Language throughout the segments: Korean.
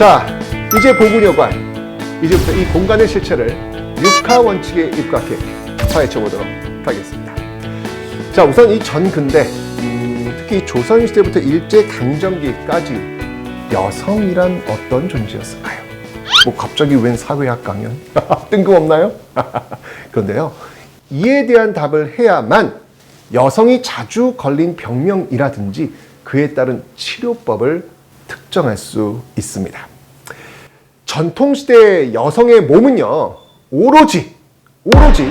자, 이제 보군여관. 이제부터 이 공간의 실체를 육하 원칙에 입각해 파헤쳐 보도록 하겠습니다. 자, 우선 이 전근대, 음, 특히 조선시대부터 일제강점기까지 여성이란 어떤 존재였을까요? 뭐 갑자기 웬 사회학 강연? 뜬금없나요? 그런데요. 이에 대한 답을 해야만 여성이 자주 걸린 병명이라든지 그에 따른 치료법을 특정할 수 있습니다. 전통시대 여성의 몸은요, 오로지, 오로지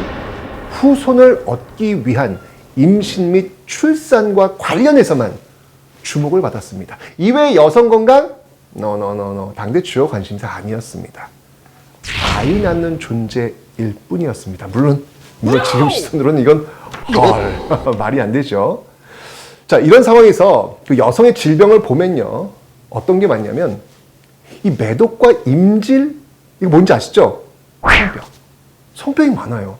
후손을 얻기 위한 임신 및 출산과 관련해서만 주목을 받았습니다. 이외의 여성 건강? 노노노노 당대 주요 관심사 아니었습니다. 아이 낳는 존재일 뿐이었습니다. 물론 물론 지금 시선으로는 이건 헐 말이 안 되죠. 자 이런 상황에서 그 여성의 질병을 보면요 어떤 게 많냐면 이 매독과 임질 이거 뭔지 아시죠? 성병 성병이 많아요.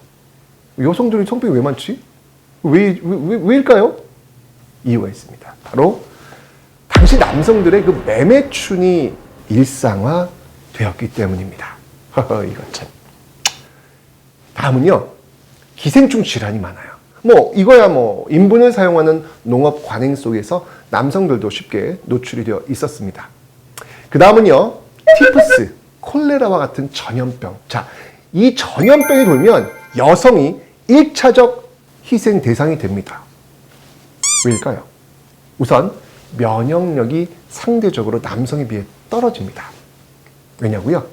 여성들이 성병이 왜 많지? 왜, 왜, 왜 왜 일까요? 이유가 있습니다. 바로 당시 남성들의 그 매매춘이 일상화 되었기 때문입니다. 이건 참. 다음은요, 기생충 질환이 많아요. 뭐, 이거야 뭐, 인분을 사용하는 농업 관행 속에서 남성들도 쉽게 노출이 되어 있었습니다. 그 다음은요, 티푸스, 콜레라와 같은 전염병. 자, 이 전염병이 돌면 여성이 1차적 희생 대상이 됩니다. 왜일까요? 우선 면역력이 상대적으로 남성에 비해 떨어집니다. 왜냐고요?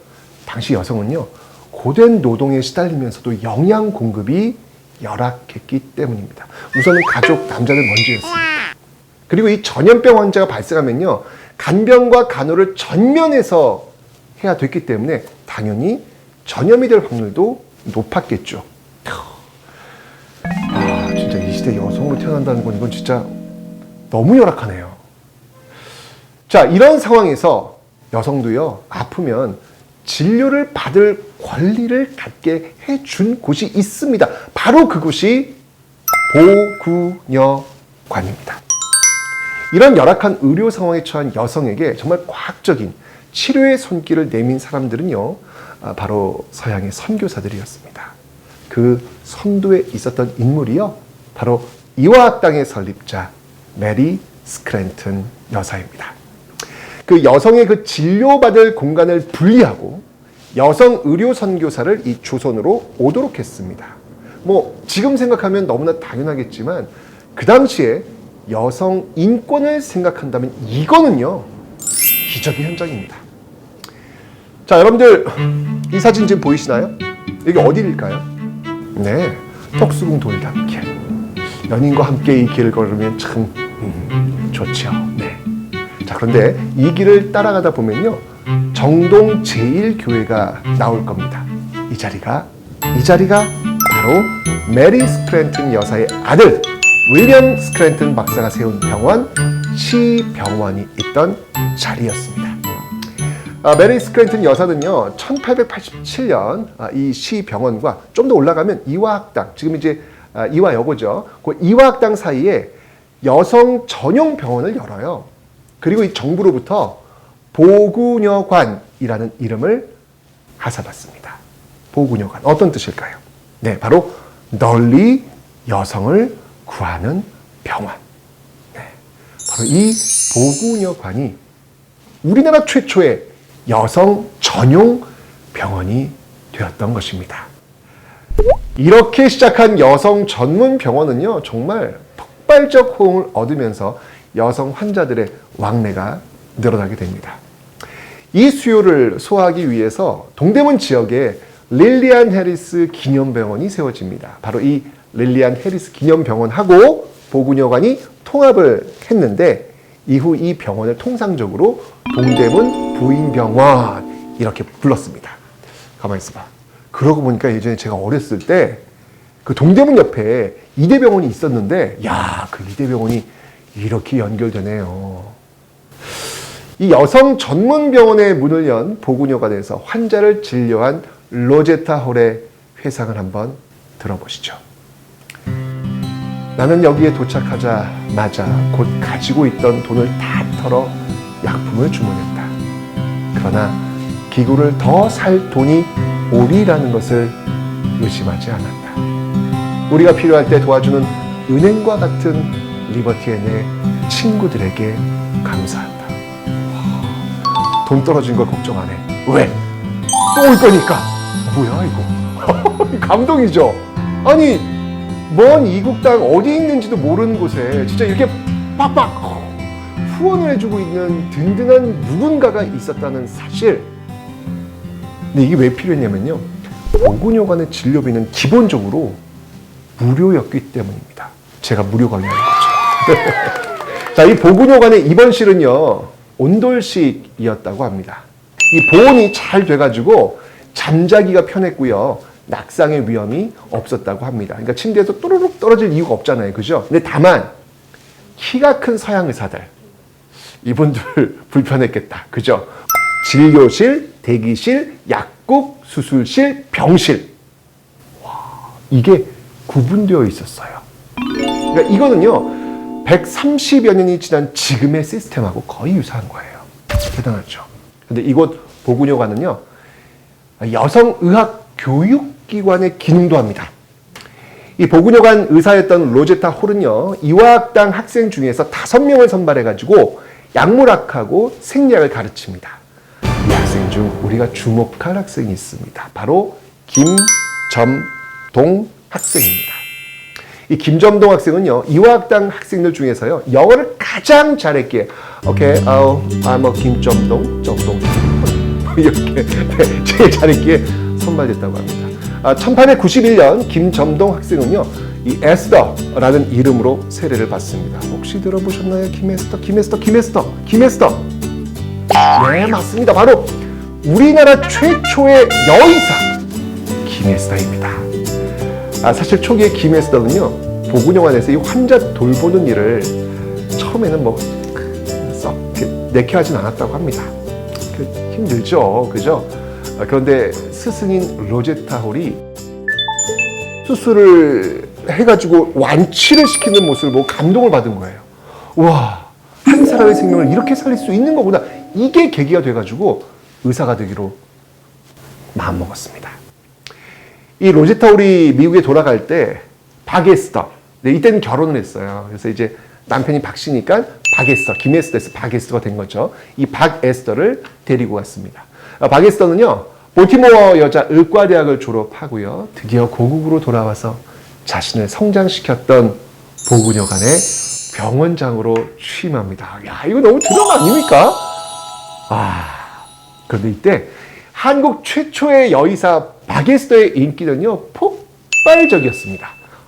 당시 여성은요 고된 노동에 시달리면서도 영양 공급이 열악했기 때문입니다. 우선은 가족 남자들 먼저였습니다. 그리고 이 전염병 환자가 발생하면요 간병과 간호를 전면에서 해야 됐기 때문에 당연히 전염이 될 확률도 높았겠죠. 아 진짜 이 시대 여성으로 태어난다는 건 이건 진짜 너무 열악하네요. 자, 이런 상황에서 여성도요, 아프면 진료를 받을 권리를 갖게 해준 곳이 있습니다. 바로 그곳이 보구녀관입니다. 이런 열악한 의료 상황에 처한 여성에게 정말 과학적인 치료의 손길을 내민 사람들은요, 아, 바로 서양의 선교사들이었습니다. 그 선도에 있었던 인물이요, 바로 이화 학당의 설립자 메리 스크랜튼 여사입니다. 그 여성의 그 진료받을 공간을 분리하고 여성 의료 선교사를 이 조선으로 오도록 했습니다. 뭐 지금 생각하면 너무나 당연하겠지만 그 당시에 여성 인권을 생각한다면 이거는요 기적의 현장입니다. 자 여러분들 이 사진 지금 보이시나요? 여기 어디일까요? 네, 턱수궁 돌담길. 연인과 함께 이 길을 걸으면 참 음, 좋죠. 네. 자 그런데 이 길을 따라가다 보면요 정동 제일교회가 나올 겁니다. 이 자리가 이 자리가 바로 메리 스크랜튼 여사의 아들 윌리엄 스크랜튼 박사가 세운 병원 시병원이 있던 자리였습니다. 아, 메리 스크랜튼 여사는요 1887년 아, 이 시병원과 좀 더 올라가면 이화학당 지금 이제 아, 이화여고죠. 그 이화학당 사이에 여성 전용 병원을 열어요. 그리고 이 정부로부터 보구녀관이라는 이름을 하사받습니다. 보구녀관 어떤 뜻일까요? 네, 바로 널리 여성을 구하는 병원. 네, 바로 이 보구녀관이 우리나라 최초의 여성 전용 병원이 되었던 것입니다. 이렇게 시작한 여성 전문 병원은요, 정말 폭발적 호응을 얻으면서 여성 환자들의 왕래가 늘어나게 됩니다. 이 수요를 소화하기 위해서 동대문 지역에 릴리안 해리스 기념병원이 세워집니다. 바로 이 릴리안 해리스 기념병원하고 보구녀관이 통합을 했는데 이후 이 병원을 통상적으로 동대문 부인병원 이렇게 불렀습니다. 가만히 있어봐. 그러고 보니까 예전에 제가 어렸을 때 그 동대문 옆에 이대병원이 있었는데 야, 그 이대병원이 이렇게 연결되네요. 이 여성 전문 병원의 문을 연 보구녀관에서 환자를 진료한 로제타 홀의 회상을 한번 들어보시죠. 나는 여기에 도착하자마자 곧 가지고 있던 돈을 다 털어 약품을 주문했다. 그러나 기구를 더 살 돈이 오리라는 것을 의심하지 않았다. 우리가 필요할 때 도와주는 은행과 같은 리버티의 내 친구들에게 감사한다. 와, 돈 떨어진 걸 걱정 안 해. 왜? 또 올 거니까. 뭐야 이거? 감동이죠. 아니 먼 이국 땅 어디 있는지도 모르는 곳에 진짜 이렇게 빡빡 후원을 해주고 있는 든든한 누군가가 있었다는 사실. 근데 이게 왜 필요했냐면요. 보건요관의 진료비는 기본적으로 무료였기 때문입니다. 제가 무료 관리하는 거죠. 자, 이 보건요관의 입원실은요, 온돌식이었다고 합니다. 이 보온이 잘 돼가지고 잠자기가 편했고요. 낙상의 위험이 없었다고 합니다. 그러니까 침대에서 또르륵 떨어질 이유가 없잖아요. 그죠? 근데 다만, 키가 큰 서양 의사들, 이분들 불편했겠다. 그죠? 진료실, 대기실, 약국, 수술실, 병실. 와, 이게 구분되어 있었어요. 그러니까 이거는요, 130여 년이 지난 지금의 시스템하고 거의 유사한 거예요. 대단하죠. 근데 이곳 보군요관은요, 여성의학 교육 기관의 기능도 합니다. 이 보군요관 의사였던 로제타 홀은요, 이화학당 학생 중에서 다섯 명을 선발해가지고 약물학하고 생리학을 가르칩니다. 이 학생 중 우리가 주목할 학생이 있습니다. 바로 김점동 학생입니다. 이 김점동 학생은요, 이화학당 학생들 중에서요, 영어를 가장 잘했기에, 오케이, 어, I'm a 김점동, 점동. 이렇게 네, 제일 잘했기에 선발됐다고 합니다. 아, 1891년 김점동 학생은요, 이 에스더라는 이름으로 세례를 받습니다. 혹시 들어보셨나요? 김에스더, 김에스더, 김에스더, 김에스더. 네, 맞습니다. 바로 우리나라 최초의 여의사 김에스더입니다. 아, 사실 초기에 김에스더는요, 보건영안에서 이 환자 돌보는 일을 처음에는 뭐, 썩 내켜하진 않았다고 합니다. 그 힘들죠. 그죠? 아, 그런데 스 승인 로제타 홀이 수술을 해가지고 완치를 시키는 모습을 보고 감동을 받은 거예요. 와, 한 사람의 생명을 이렇게 살릴 수 있는 거구나. 이게 계기가 돼가지고 의사가 되기로 마음먹었습니다. 이 로제타 홀이 미국에 돌아갈 때 박에스터, 네, 이때는 결혼을 했어요. 그래서 이제 남편이 박씨니까 박에스터, 김에스터에서 박에스터가 된 거죠. 이 박에스터를 데리고 갔습니다. 아, 박에스터는요, 볼티모어 여자 의과대학을 졸업하고요, 드디어 고국으로 돌아와서 자신을 성장시켰던 보군여관의 병원장으로 취임합니다. 야, 이거 너무 드럼 아닙니까? 아, 그런데 이때 한국 최초의 여의사 박에스터의 인기는요, 폭발적이었습니다.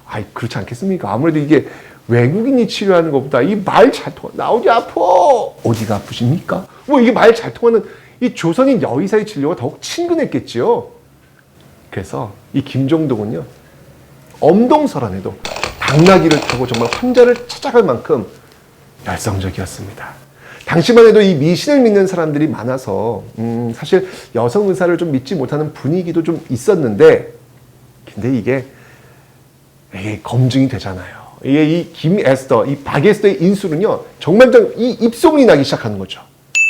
아이, 그렇지 않겠습니까? 아무래도 이게 외국인이 치료하는 것보다 이 말 잘 통하, 나 어디 아파! 어디가 아프십니까? 뭐 이게 말 잘 통하는 이 조선인 여의사의 진료가 더욱 친근했겠지요. 그래서 이 김종동은요, 엄동설 안에도 당나귀를 타고 정말 환자를 찾아갈 만큼 열성적이었습니다. 당시만 해도 이 미신을 믿는 사람들이 많아서 음, 사실 여성 의사를 좀 믿지 못하는 분위기도 좀 있었는데 근데 이게 이게 검증이 되잖아요. 이게 이 김에스더, 이 박에스더의 인수는요 정말 이 입소문이 나기 시작하는 거죠.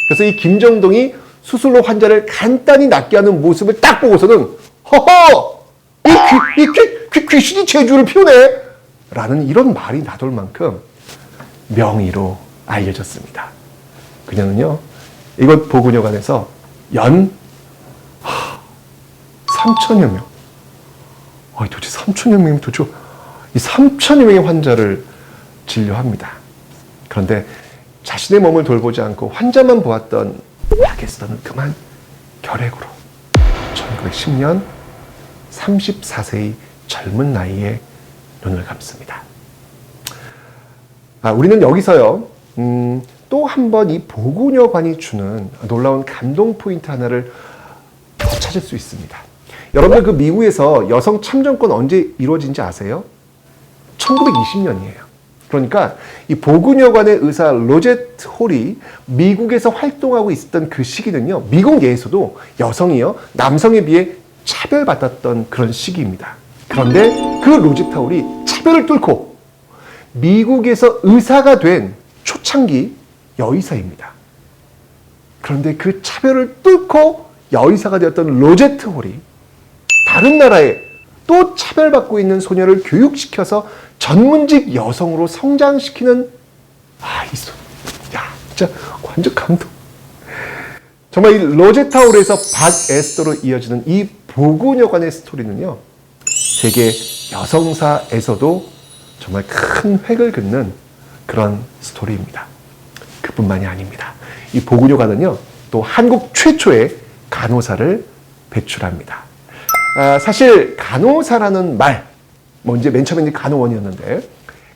그래서 이 김정동이 수술로 환자를 간단히 낫게 하는 모습을 딱 보고서는 허허 이, 귀, 이 귀, 귀, 귀신이 제주를 피우네 라는 이런 말이 나돌 만큼 명의로 알려졌습니다. 그녀는요, 이곳 보건여관에서 연 3천여 명, 아니 도대체 3천여 명이면 도대체 이 3천여 명의 환자를 진료합니다. 그런데 자신의 몸을 돌보지 않고 환자만 보았던 야게스더는 그만 결핵으로 1910년 34세의 젊은 나이에 눈을 감습니다. 아, 우리는 여기서요, 음, 또 한 번 이 보고녀관이 주는 놀라운 감동 포인트 하나를 더 찾을 수 있습니다. 여러분들 그 미국에서 여성 참정권 언제 이루어진지 아세요? 1920년이에요. 그러니까 이 보근여관의 의사 로제트 홀이 미국에서 활동하고 있었던 그 시기는요, 미국 내에서도 여성이요, 남성에 비해 차별받았던 그런 시기입니다. 그런데 그 로제트 홀이 차별을 뚫고 미국에서 의사가 된 초창기 여의사입니다. 그런데 그 차별을 뚫고 여의사가 되었던 로제트 홀이 다른 나라에 또 차별받고 있는 소녀를 교육시켜서 전문직 여성으로 성장시키는 아, 이 소, 야, 진짜 완전 감동. 정말 이 로제타 홀에서 박 에스더로 이어지는 이 보고녀관의 스토리는요, 세계 여성사에서도 정말 큰 획을 긋는 그런 스토리입니다. 그뿐만이 아닙니다. 이 보구녀관은요, 또 한국 최초의 간호사를 배출합니다. 아, 사실 간호사라는 말, 뭐 이제 맨 처음에는 간호원이었는데,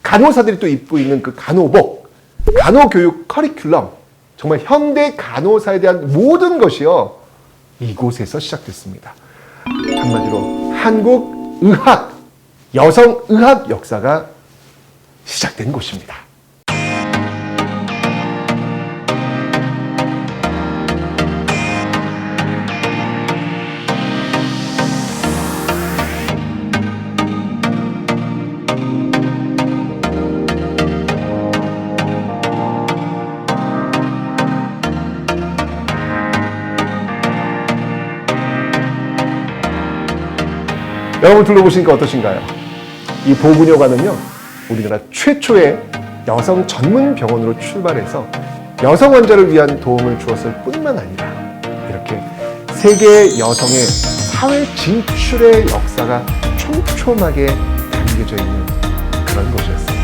간호사들이 또 입고 있는 그 간호복, 간호교육 커리큘럼, 정말 현대 간호사에 대한 모든 것이요, 이곳에서 시작됐습니다. 한마디로 한국 의학, 여성 의학 역사가 시작된 곳입니다. 여러분 둘러보시니까 어떠신가요? 이 보분여관은요, 우리나라 최초의 여성 전문 병원으로 출발해서 여성 환자를 위한 도움을 주었을 뿐만 아니라 이렇게 세계 여성의 사회 진출의 역사가 촘촘하게 담겨져 있는 그런 곳이었습니다.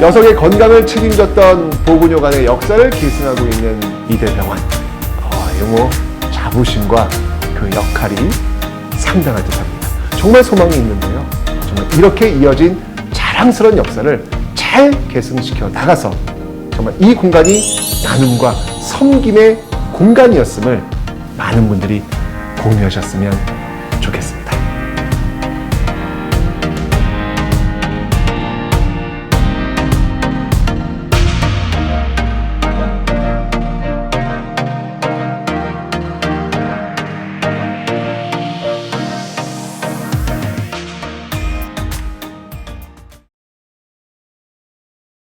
여성의 건강을 책임졌던 보건요관의 역사를 계승하고 있는 이대병원. 어, 이뭐 자부심과 그 역할이 상당할 듯합니다. 정말 소망이 있는데요. 정말 이렇게 이어진 자랑스러운 역사를 잘 계승시켜 나가서 정말 이 공간이 나눔과 섬김의 공간이었음을 많은 분들이 공유하셨으면 좋겠습니다.